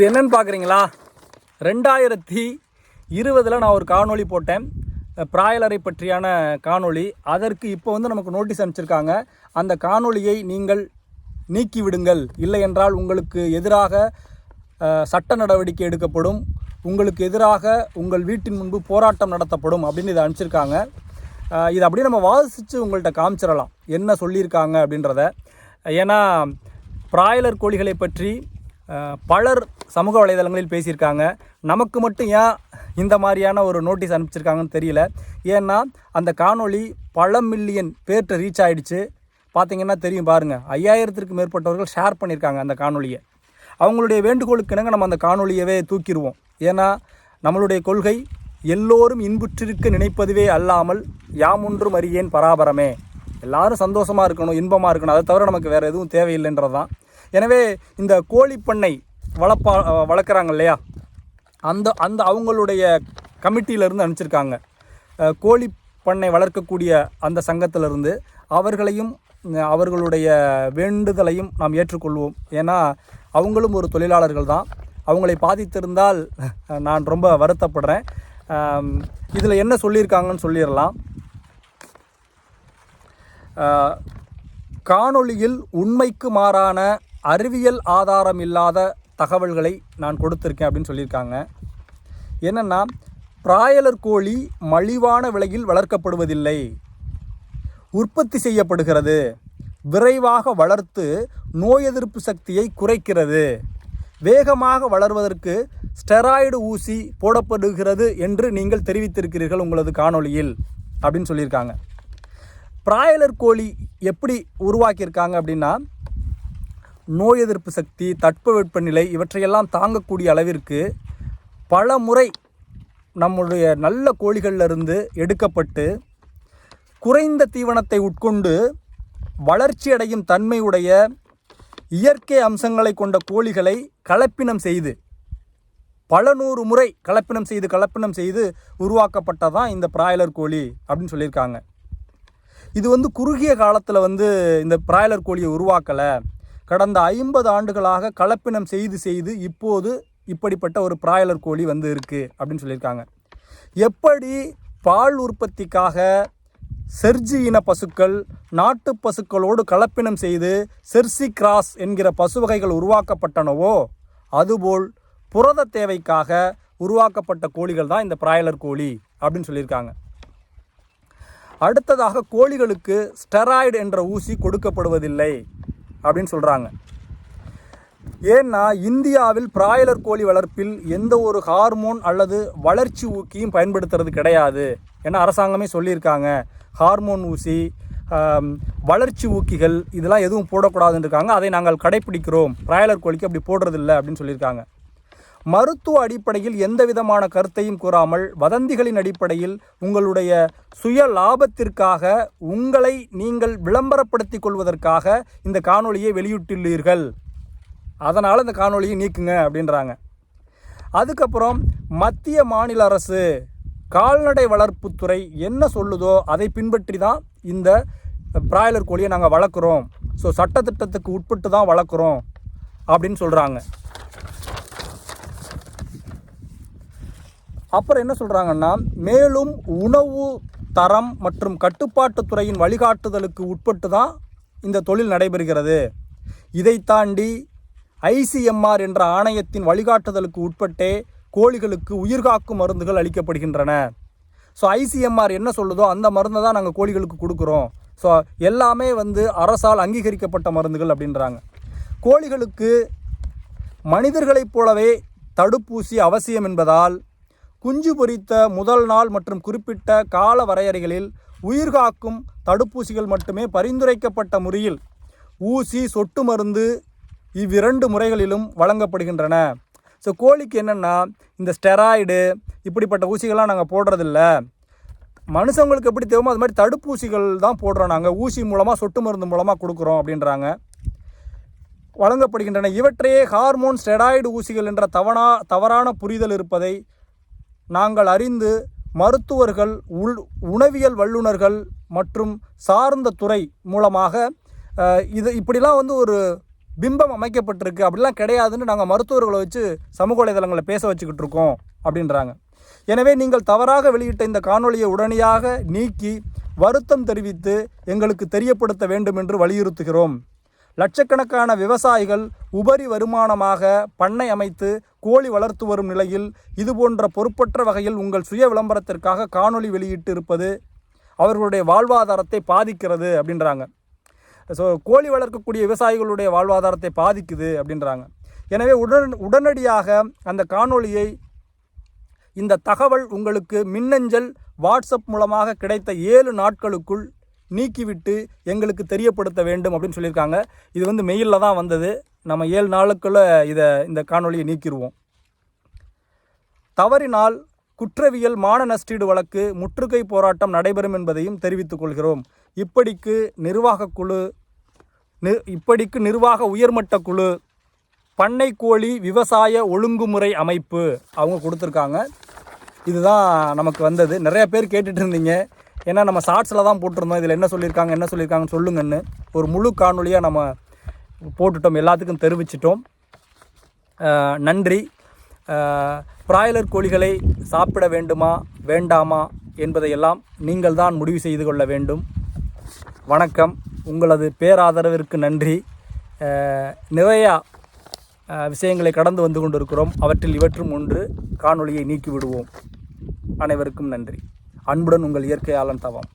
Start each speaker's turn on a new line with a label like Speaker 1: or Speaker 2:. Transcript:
Speaker 1: இது என்னன்னு பார்க்குறீங்களா ரெண்டாயிரத்தி இருபதில் நான் ஒரு காணொளி போட்டேன். பிராயலரை பற்றியான காணொளி. அதற்கு இப்போ வந்து நமக்கு நோட்டீஸ் அனுப்பிச்சிருக்காங்க. அந்த காணொளியை நீங்கள் நீக்கிவிடுங்கள். இல்லை என்றால் உங்களுக்கு எதிராக சட்ட நடவடிக்கை எடுக்கப்படும். உங்களுக்கு எதிராக உங்கள் வீட்டின் முன்பு போராட்டம் நடத்தப்படும் அப்படின்னு இதை அனுப்பிச்சிருக்காங்க. இதை அப்படியே நம்ம வாசித்து உங்கள்கிட்ட காமிச்சிடலாம். என்ன சொல்லியிருக்காங்க அப்படின்றத. ஏன்னா பிராய்லர் கோழிகளை பற்றி பலர் சமூக வலைதளங்களில் பேசியிருக்காங்க. நமக்கு மட்டும் ஏன் இந்த மாதிரியான ஒரு நோட்டீஸ் அனுப்பிச்சிருக்காங்கன்னு தெரியல. ஏன்னா அந்த காணொளி பல மில்லியன் பேர்கிட்ட ரீச் ஆகிடுச்சு பார்த்தீங்கன்னா தெரியும் பாருங்கள் ஐயாயிரத்திற்கு மேற்பட்டவர்கள் ஷேர் பண்ணியிருக்காங்க அந்த காணொலியை அவங்களுடைய வேண்டுகோளுக்கு இணங்க நம்ம அந்த காணொலியவே தூக்கிடுவோம். ஏன்னா நம்மளுடைய கொள்கை எல்லோரும் இன்புற்றிருக்க நினைப்பதுவே அல்லாமல் யாமொன்றும் அறியேன் பராபரமே. எல்லாரும் சந்தோஷமாக இருக்கணும் இன்பமாக இருக்கணும். அதை தவிர நமக்கு வேறு எதுவும் தேவையில்லைன்றது தான் எனவே இந்த கோழிப்பண்ணை வளர்ப்பா வளர்க்குறாங்க இல்லையா? அந்த அந்த அவங்களுடைய கமிட்டியிலேருந்து அனுப்பிச்சிருக்காங்க. கோழிப்பண்ணை கோழி பண்ணை வளர்க்கக்கூடிய அந்த சங்கத்திலிருந்து அவர்களையும் அவர்களுடைய வேண்டுதலையும் நாம் ஏற்றுக்கொள்வோம். ஏன்னா அவங்களும் ஒரு தொழிலாளர்கள் தான். அவங்களை பாதித்திருந்தால் நான் ரொம்ப வருத்தப்படுறேன். இதில் என்ன சொல்லியிருக்காங்கன்னு சொல்லிடலாம். காணொளியில் உண்மைக்கு மாறான அறிவியல் ஆதாரம் இல்லாத தகவல்களை நான் கொடுத்துருக்கேன் அப்படின்னு சொல்லியிருக்காங்க. என்னென்னா பிராயலர் கோழி மலிவான விலையில் வளர்க்கப்படுவதில்லை. உற்பத்தி செய்யப்படுகிறது. விரைவாக வளர்த்து நோய் எதிர்ப்பு சக்தியை குறைக்கிறது. வேகமாக வளர்வதற்கு ஸ்டெராய்டு ஊசி போடப்படுகிறது என்று நீங்கள் தெரிவித்திருக்கிறீர்கள் உங்களது காணொளியில் அப்படின்னு சொல்லியிருக்காங்க. பிராய்லர் கோழி எப்படி உருவாக்கியிருக்காங்க அப்படின்னா நோய் எதிர்ப்பு சக்தி தட்பவெப்பநிலை இவற்றையெல்லாம் தாங்கக்கூடிய அளவிற்கு பல முறை நம்முடைய நல்ல கோழிகளிலிருந்து எடுக்கப்பட்டு குறைந்த தீவனத்தை உட்கொண்டு வளர்ச்சியடையும் தன்மையுடைய இயற்கை அம்சங்களை கொண்ட கோழிகளை கலப்பினம் செய்து பல நூறு முறை கலப்பினம் செய்து கலப்பினம் செய்து உருவாக்கப்பட்டதான் இந்த பிராய்லர் கோழி அப்படின்னு சொல்லியிருக்காங்க. இது வந்து குறுகிய காலத்தில் வந்து இந்த பிராய்லர் கோழியை உருவாக்கலை. கடந்த ஐம்பது ஆண்டுகளாக கலப்பினம் செய்து செய்து இப்போது இப்படிப்பட்ட ஒரு பிராய்லர் கோழி வந்து இருக்குது அப்படின்னு சொல்லியிருக்காங்க. எப்படி பால் உற்பத்திக்காக செர்ஜி இன பசுக்கள் நாட்டு பசுக்களோடு கலப்பினம் செய்து செர்சி கிராஸ் என்கிற பசு வகைகள் உருவாக்கப்பட்டனவோ அதுபோல் புரத தேவைக்காக உருவாக்கப்பட்ட கோழிகள் தான் இந்த பிராய்லர் கோழி அப்படின்னு சொல்லியிருக்காங்க. அடுத்ததாக கோழிகளுக்கு ஸ்டெராய்டு என்ற ஊசி கொடுக்கப்படுவதில்லை. அப்படின்னு சொல்கிறாங்க ஏன்னா இந்தியாவில் பிராய்லர் கோழி வளர்ப்பில் எந்த ஒரு ஹார்மோன் அல்லது வளர்ச்சி ஊக்கியும் பயன்படுத்துறது கிடையாது ஏன்னா அரசாங்கமே சொல்லியிருக்காங்க. ஹார்மோன் ஊசி வளர்ச்சி ஊக்கிகள் இதெல்லாம் எதுவும் போடக்கூடாதுன்னு இருக்காங்க. அதை நாங்கள் கடைப்பிடிக்கிறோம். பிராய்லர் கோழிக்கு அப்படி போடுறதில்லை அப்படின்னு சொல்லியிருக்காங்க. மருத்துவ அடிப்படையில் எந்த விதமான கருத்தையும் கூறாமல் வதந்திகளின் அடிப்படையில் உங்களுடைய சுய லாபத்திற்காக உங்களை நீங்கள் விளம்பரப்படுத்திக் கொள்வதற்காக இந்த காணொளியை வெளியிட்டுள்ளீர்கள். அதனால் இந்த காணொளியை நீக்குங்க அப்படின்றாங்க. அதுக்கப்புறம் மத்திய மாநில அரசு கால்நடை வளர்ப்புத்துறை என்ன சொல்லுதோ அதை பின்பற்றி தான் இந்த பிராய்லர் கோழியை நாங்கள் வளர்க்குறோம். ஸோ சட்டத்திட்டத்துக்கு உட்பட்டு தான் வளர்க்குறோம் அப்படின்னு சொல்கிறாங்க அப்புறம் என்ன சொல்கிறாங்கன்னா மேலும் உணவு தரம் மற்றும் கட்டுப்பாட்டுத்துறையின் வழிகாட்டுதலுக்கு உட்பட்டு தான் இந்த தொழில் நடைபெறுகிறது. இதை தாண்டி ஐசிஎம்ஆர் என்ற ஆணையத்தின் வழிகாட்டுதலுக்கு உட்பட்டே கோழிகளுக்கு உயிர்காக்கும் மருந்துகள் அளிக்கப்படுகின்றன. ஸோ ஐசிஎம்ஆர் என்ன சொல்லுதோ அந்த மருந்தை தான் நாங்கள் கோழிகளுக்கு கொடுக்குறோம். ஸோ எல்லாமே வந்து அரசால் அங்கீகரிக்கப்பட்ட மருந்துகள் அப்படின்றாங்க. கோழிகளுக்கு மனிதர்களைப் போலவே தடுப்பூசி அவசியம் என்பதால் குஞ்சு பொரித்த முதல் நாள் மற்றும் குறிப்பிட்ட கால வரையறைகளில் உயிர்காக்கும் தடுப்பூசிகள் மட்டுமே பரிந்துரைக்கப்பட்ட முறையில் ஊசி சொட்டு மருந்து இவ்விரண்டு முறைகளிலும் வழங்கப்படுகின்றன. ஸோ கோழிக்கு என்னென்னா இந்த ஸ்டெராய்டு இப்படிப்பட்ட ஊசிகள்லாம் நாங்கள் போடுறதில்ல. மனுஷங்களுக்கு எப்படி தேவையோ அது மாதிரி தடுப்பூசிகள் தான் போடுறோம் நாங்கள் ஊசி மூலமாக சொட்டு மருந்து மூலமாக கொடுக்குறோம் அப்படின்றாங்க. வழங்கப்படுகின்றன. இவற்றையே ஹார்மோன் ஸ்டெராய்டு ஊசிகள் என்ற தவறா தவறான புரிதல் இருப்பதை நாங்கள் அறிந்து மருத்துவர்கள் உள் உணவியல் வல்லுநர்கள் மற்றும் சார்ந்த துறை மூலமாக இது இப்படிலாம் வந்து ஒரு பிம்பம் அமைக்கப்பட்டிருக்கு. அப்படிலாம் கிடையாதுன்னு நாங்கள் மருத்துவர்களை வச்சு சமூக வலைதளங்களில் பேச வச்சுக்கிட்டு இருக்கோம் அப்படின்றாங்க. எனவே நீங்கள் தவறாக வெளியிட்ட இந்த காணொளியை உடனடியாக நீக்கி வருத்தம் தெரிவித்து எங்களுக்கு தெரியப்படுத்த வேண்டும் என்று வலியுறுத்துகிறோம். லட்சக்கணக்கான விவசாயிகள் உபரி வருமானமாக பண்ணை அமைத்து கோழி வளர்த்து வரும் நிலையில் இதுபோன்ற பொறுப்பற்ற வகையில் உங்கள் சுய விளம்பரத்திற்காக காணொளி வெளியிட்டு இருப்பது அவர்களுடைய வாழ்வாதாரத்தை பாதிக்கிறது அப்படின்றாங்க. ஸோ கோழி வளர்க்கக்கூடிய விவசாயிகளுடைய வாழ்வாதாரத்தை பாதிக்குது அப்படின்றாங்க. எனவே உடன் உடனடியாக அந்த காணொளியை இந்த தகவல் உங்களுக்கு மின்னஞ்சல் வாட்ஸ்அப் மூலமாக கிடைத்த ஏழு நாட்களுக்குள் நீக்கிவிட்டு எங்களுக்கு தெரியப்படுத்த வேண்டும் அப்படின்னு சொல்லியிருக்காங்க. இது வந்து மெயிலில் தான் வந்தது. நம்ம ஏழு நாளுக்குள்ளே இதை இந்த காணொலியை நீக்கிடுவோம் தவறினால் குற்றவியல் மான நஷ்டீடு வழக்கு முற்றுகை போராட்டம் நடைபெறும் என்பதையும் தெரிவித்துக் கொள்கிறோம். இப்படிக்கு நிர்வாகக்குழு நி இப்படிக்கு நிர்வாக உயர்மட்ட குழு பண்ணைக்கோழி விவசாய ஒழுங்குமுறை அமைப்பு அவங்க கொடுத்துருக்காங்க. இதுதான் நமக்கு வந்தது. நிறைய பேர் கேட்டுட்டு இருந்தீங்க. ஏன்னா நம்ம ஷார்ட்ஸில் தான் போட்டிருந்தோம். இதில் என்ன சொல்லியிருக்காங்க என்ன சொல்லியிருக்காங்கன்னு சொல்லுங்கன்னு ஒரு முழு காணொலியாக நம்ம போட்டுட்டோம். எல்லாத்துக்கும் தெரிவிச்சிட்டோம். நன்றி. பிராய்லர் கோழிகளை சாப்பிட வேண்டுமா வேண்டாமா என்பதையெல்லாம் நீங்கள் தான் முடிவு செய்து கொள்ள வேண்டும். வணக்கம். உங்களது பேராதரவிற்கு நன்றி. நிறையா விஷயங்களை கடந்து வந்து கொண்டிருக்கிறோம். அவற்றில் இவற்றும் ஒன்று காணொளியை நீக்கிவிடுவோம். அனைவருக்கும் நன்றி. அன்புடன் உங்கள் இயற்கையாளன் தவம்.